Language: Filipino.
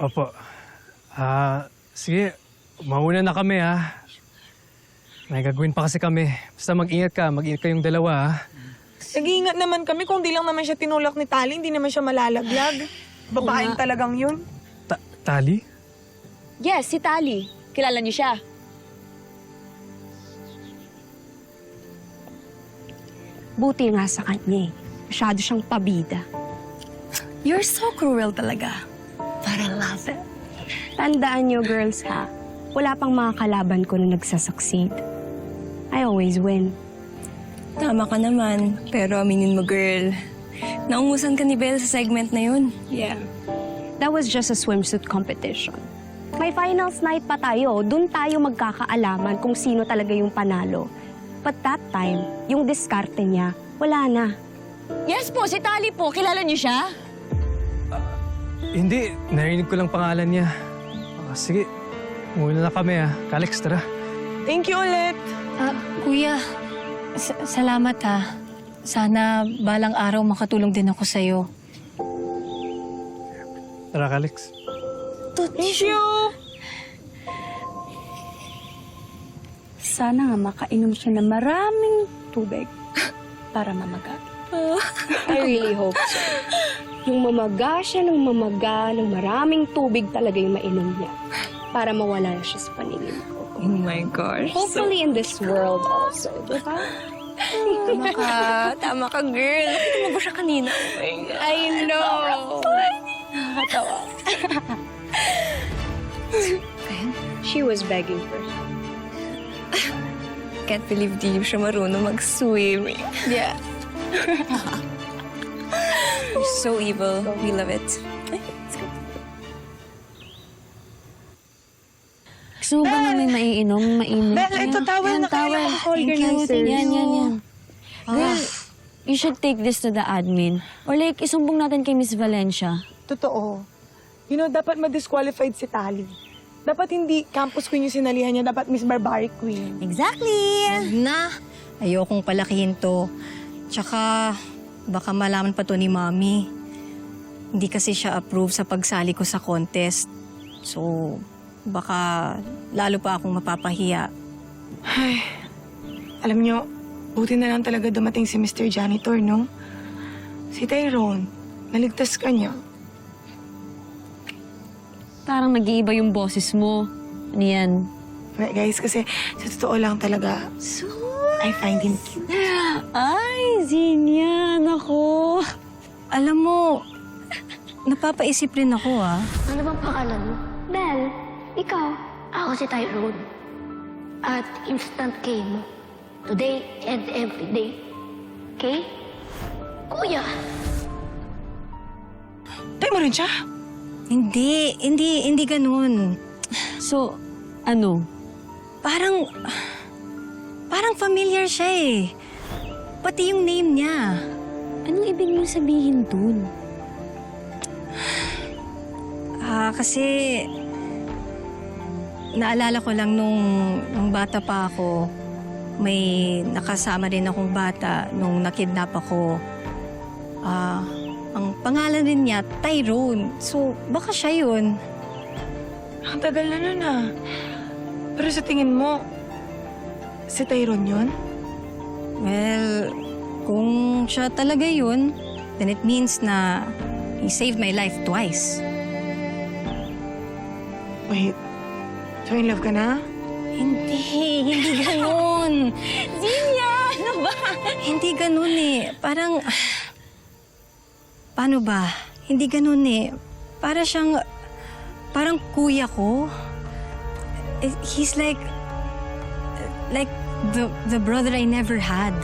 Opo. Ah, sige. Mauna na kami ha. May gagawin pa kasi kami. Basta mag-ingat ka. Mag-ingat kayong dalawa ha. Nag-iingat naman kami kung di lang naman siya tinulak ni Tali, hindi naman siya malalaglag. Babaeng talagang yun. Ta- tali? Yes, si Tali. Kilala niyo siya. Buti nga sa kanya eh. Masyado siyang pabida. You're so cruel talaga. But I love it. Tandaan niyo, girls ha. Wala pang mga kalaban ko na nagsasucceed. I always win. Tama ka naman. Pero aminin mo, girl. Naungusan ka ni Belle sa segment na yun. Yeah. That was just a swimsuit competition. May finals night pa tayo. Doon tayo magkakaalaman kung sino talaga yung panalo. But that time, yung diskarte niya, wala na. Yes po, si Tali po. Kilala niyo siya? Hindi. Narinig ko lang pangalan niya. Ah, sige. Muna na kami ha. Kalex, tara. Thank you ulit. Ah, kuya, sa- salamat ha. Sana balang araw makatulong din ako sa'yo. Tara, Kalex. Thank you. Sana nga makainom siya ng maraming tubig para mamaga. I really hope so. Yung mamaga siya ng mamaga, ng maraming tubig talaga yung mainom niya. Para mawala na siya sa paningin ko. Oh my gosh. Hopefully in this world also, di ba? Tama ka. Tama ka, girl. Nakita mo siya kanina? Oh my God. I know! Nakakatawa. She was begging for help. Can't believe di siya marunong mag-swim. Yeah. You're so evil. We love it. Gusto mo ba namin maiinom? Mainit? Bella, ito towel na kaya Thank you. Yan, yan, yan. Girl, you should take this to the admin. Or like, isumbong natin kay Miss Valencia. Totoo. You know, dapat ma-disqualified si Tali. Dapat hindi campus queen yung sinalihan niya, dapat Miss Barbaric Queen. Exactly! Na, ayokong palakihin to. Tsaka, baka malaman pa to ni Mami. Hindi kasi siya approve sa pagsali ko sa contest. So, baka lalo pa akong mapapahiya. Ay, alam niyo, buti na lang talaga dumating si Mr. Janitor, no? Si Tyrone, naligtas ka niya. Parang nag-iiba yung boses mo. Ano yan? Right, guys, kasi sa totoo lang talaga, I find him cute. Ay, Zinia, nako. Alam mo, napapaisip rin ako ah. Ano bang pangalan mo? Belle, ikaw. Ako si Tyrone. At instant K mo. Today and every day. Okay? Kuya! Tayo mo rin siya? Hindi, hindi, hindi ganun. So, ano? Parang, parang familiar siya eh. Pati yung name niya. Anong ibig mong sabihin dun? Ah, kasi naalala ko lang nung, nung bata pa ako, may nakasama rin akong bata nung nakidnap ako. Ah, ang pangalan rin niya, Tyrone. So, baka siya yun. Ang tagal na nun ah. Pero sa tingin mo, si Tyrone yun? Well, kung siya talaga yun, then it means na he saved my life twice. Wait, so in love ka na? Hindi, hindi ganun. Zinia! Ano ba? Hindi ganun eh. Parang... Paano ba? Hindi ganun eh. Para siyang... Parang kuya ko. Eh, He's like... Like the, the brother I never had.